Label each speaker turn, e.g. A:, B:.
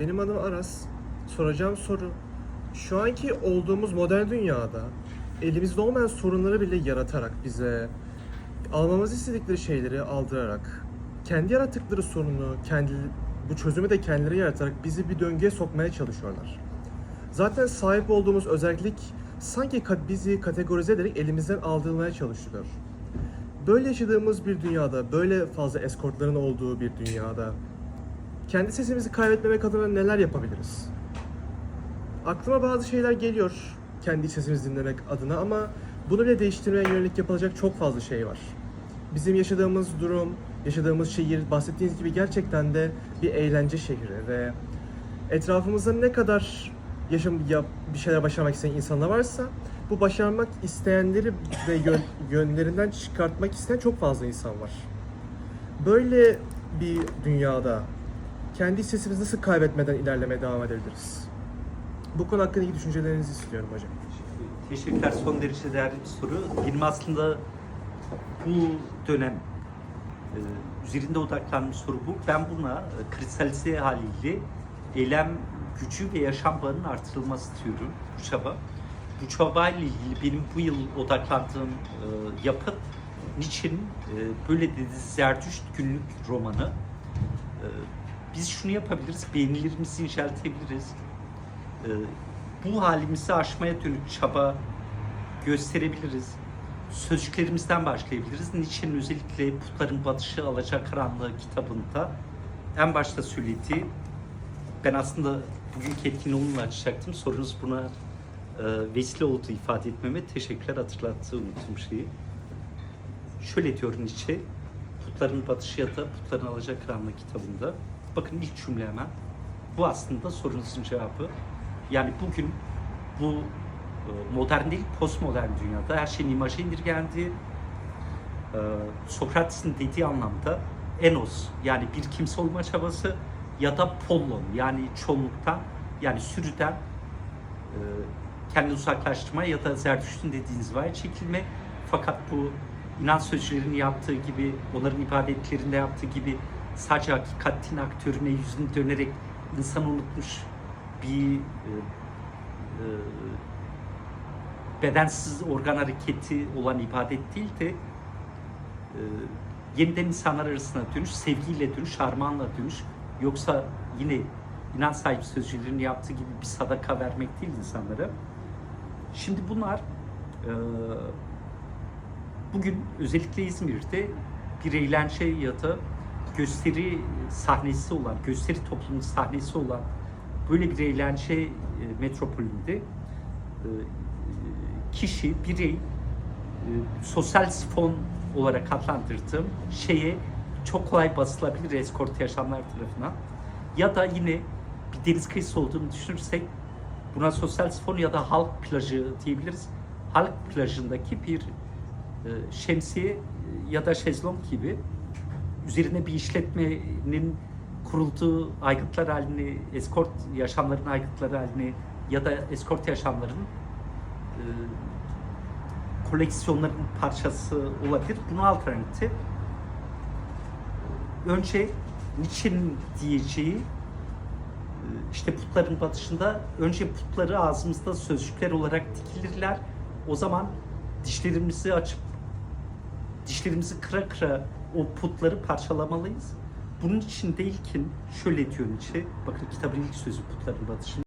A: Benim adım Aras. Soracağım soru. Şu anki olduğumuz modern dünyada elimizde olmayan sorunları bile yaratarak bize almamızı istedikleri şeyleri aldırarak kendi yarattıkları sorunu, kendi bu çözümü de kendileri yaratarak bizi bir döngüye sokmaya çalışıyorlar. Zaten sahip olduğumuz özellik sanki bizi kategorize ederek elimizden aldırmaya çalışıyor. Böyle yaşadığımız bir dünyada, böyle fazla eskortların olduğu bir dünyada kendi sesimizi kaybetmemek adına neler yapabiliriz? Aklıma bazı şeyler geliyor kendi sesimizi dinlemek adına ama bunu bile değiştirmeye yönelik yapılacak çok fazla şey var. Bizim yaşadığımız durum, yaşadığımız şehir bahsettiğiniz gibi gerçekten de bir eğlence şehri ve etrafımızda ne kadar yaşam yap, bir şeyler başarmak isteyen insanlar varsa bu başarmak isteyenleri ve yön- yönlerinden çıkartmak isteyen çok fazla insan var. Böyle bir dünyada kendi sesimizi nasıl kaybetmeden ilerlemeye devam edebiliriz? Bu konu hakkındaki düşüncelerinizi istiyorum hocam.
B: Teşekkürler. Son derece değerli bir soru. Benim aslında bu dönem e, üzerinde odaklanmış soru bu. Ben buna e, kristalize haliyle eylem gücü ve yaşam bağının artırılması diyorum bu çaba. Bu çabayla ilgili benim bu yıl odaklandığım e, yapıt Nietzsche'nin e, böyle dedi Zerdüşt günlük romanı. E, biz şunu yapabiliriz, beğenilerimizi inceltebiliriz. E, bu halimizi aşmaya dönük çaba gösterebiliriz. Sözcüklerimizden başlayabiliriz. Nietzsche'nin özellikle Putların Batışı Alacakaranlığı kitabında en başta söylediği, ben aslında bugünkü etkinliği onunla açacaktım. Sorunuz buna e, vesile oldu ifade etmeme. Teşekkürler hatırlattığı unuttuğum şeyi. Şöyle diyor Nietzsche, Putların Batışı ya da Putların Alacakaranlığı kitabında. Bakın ilk cümle hemen. Bu aslında sorunuzun cevabı. Yani bugün bu e, modern değil, postmodern dünyada her şeyin imaja indirgendiği, e, Sokrates'in dediği anlamda enos yani bir kimse olma çabası ya da pollon yani çoğunluktan yani sürüden e, kendini uzaklaştırma ya da Zerdüşt'ün dediği inzivaya çekilme. Fakat bu inanç sözcülerinin yaptığı gibi, onların ibadetlerinde yaptığı gibi sadece hakikatin aktörüne yüzünü dönerek insanı unutmuş bir e, e, bedensiz organ hareketi olan ibadet değil de e, yeniden insanlar arasına dönüş, sevgiyle dönüş, armağanla dönüş. Yoksa yine inanç sahibi sözcülerin yaptığı gibi bir sadaka vermek değil insanlara. Şimdi bunlar e, bugün özellikle İzmir'de bir eğlence ya da gösteri sahnesi olan, gösteri toplumunun sahnesi olan böyle bir eğlence e, metropolünde e, kişi, birey e, sosyal sifon olarak adlandırdığım şeye çok kolay basılabilir eskort yaşamlar tarafından. Ya da yine bir deniz kıyısı olduğunu düşünürsek buna sosyal sifon ya da halk plajı diyebiliriz. Halk plajındaki bir şemsiye ya da şezlong gibi üzerine bir işletmenin kurulduğu aygıtlar halini, eskort yaşamların aygıtları halini ya da eskort yaşamların e, koleksiyonların parçası olabilir. Buna alternatif önce Nietzsche'nin diyeceği e, işte putların batışında önce putları ağzımızda sözcükler olarak dikilirler. O zaman dişlerimizi açıp dişlerimizi kıra kıra o putları parçalamalıyız. Bunun için değilken şöyle diyor Nietzsche, bakın kitabın ilk sözü putların batışında.